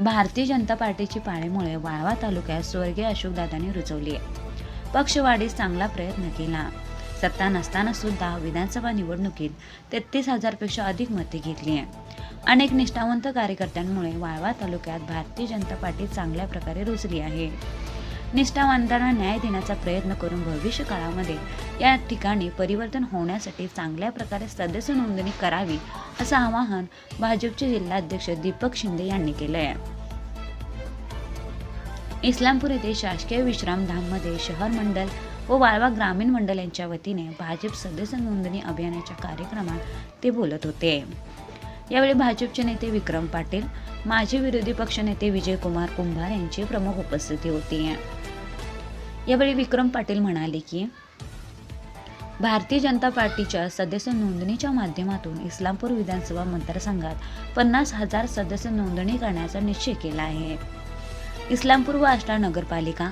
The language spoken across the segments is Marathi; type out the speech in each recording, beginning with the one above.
भारतीय जनता पार्टीची पाळीमुळे वाळवा तालुक्यात स्वर्गीय अशोकदादांनी रुजवली पक्षवाढीस चांगला प्रयत्न केला. सत्ता नसताना सुद्धा विधानसभा निवडणुकीत तेहतीस हजारपेक्षा अधिक मते घेतली आहे. अनेक निष्ठावंत कार्यकर्त्यांमुळे वाळवा तालुक्यात भारतीय जनता पार्टी चांगल्या प्रकारे रुजली आहे. निष्ठावंतांना न्याय देण्याचा प्रयत्न करून भविष्य काळामध्ये या ठिकाणी परिवर्तन होण्यासाठी चांगल्या प्रकारे सदस्य नोंदणी करावी असं आवाहन भाजपचे जिल्हाध्यक्ष दीपक शिंदे यांनी केलं आहे इस्लामपूर येथे शासकीय विश्रामधाममध्ये शहर मंडल व वाळवा ग्रामीण मंडल यांच्या वतीने भाजप सदस्य नोंदणी अभियानाच्या कार्यक्रमात ते बोलत होते. यावेळी भाजपचे नेते विक्रम पाटील माजी विरोधी पक्षनेते विजयकुमार कुंभार यांची प्रमुख उपस्थिती होती. यावेळी विक्रम पाटील म्हणाले की भारतीय जनता पार्टीच्या सदस्य नोंदणीच्या माध्यमातून इस्लामपूर विधानसभा मतदारसंघात पन्नास हजार सदस्य नोंदणी करण्याचा निश्चय केला आहे. इस्लामपूर व आष्टा नगरपालिका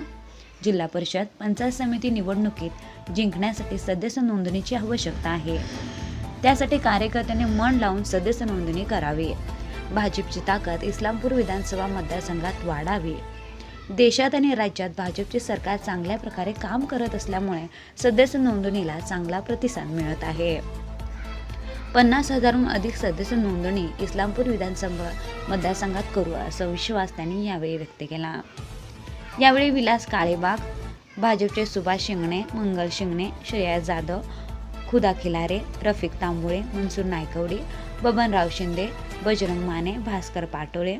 जिल्हा परिषद पंचायत समिती निवडणुकीत जिंकण्यासाठी सदस्य नोंदणीची आवश्यकता आहे. त्यासाठी कार्यकर्त्यांनी मन लावून सदस्य नोंदणी करावी. भाजपची ताकद इस्लामपूर विधानसभा मतदारसंघात वाढावी. देशात आणि राज्यात भाजपचे सरकार चांगल्या प्रकारे काम करत असल्यामुळे सदस्य नोंदणीला चांगला प्रतिसाद मिळत आहे. पन्नास हजारहून अधिक सदस्य नोंदणी इस्लामपूर विधानसभा मतदारसंघात करू असा विश्वास त्यांनी यावेळी व्यक्त केला. यावेळी विलास काळेबाग भाजपचे सुभाष शिंगणे मंगल शिंगणे श्रेया जाधव खुदा खिलारे रफिक तांबुळे मनसूर नायकवडी बबनराव शिंदे बजरंग माने भास्कर पाटोळे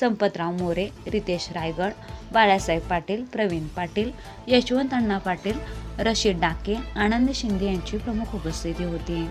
संपतराव मोरे रितेश रायगड बाळासाहेब पाटील प्रवीण पाटील यशवंत अण्णा पाटील रशीद डाके आनंद शिंदे यांची प्रमुख उपस्थिती होती.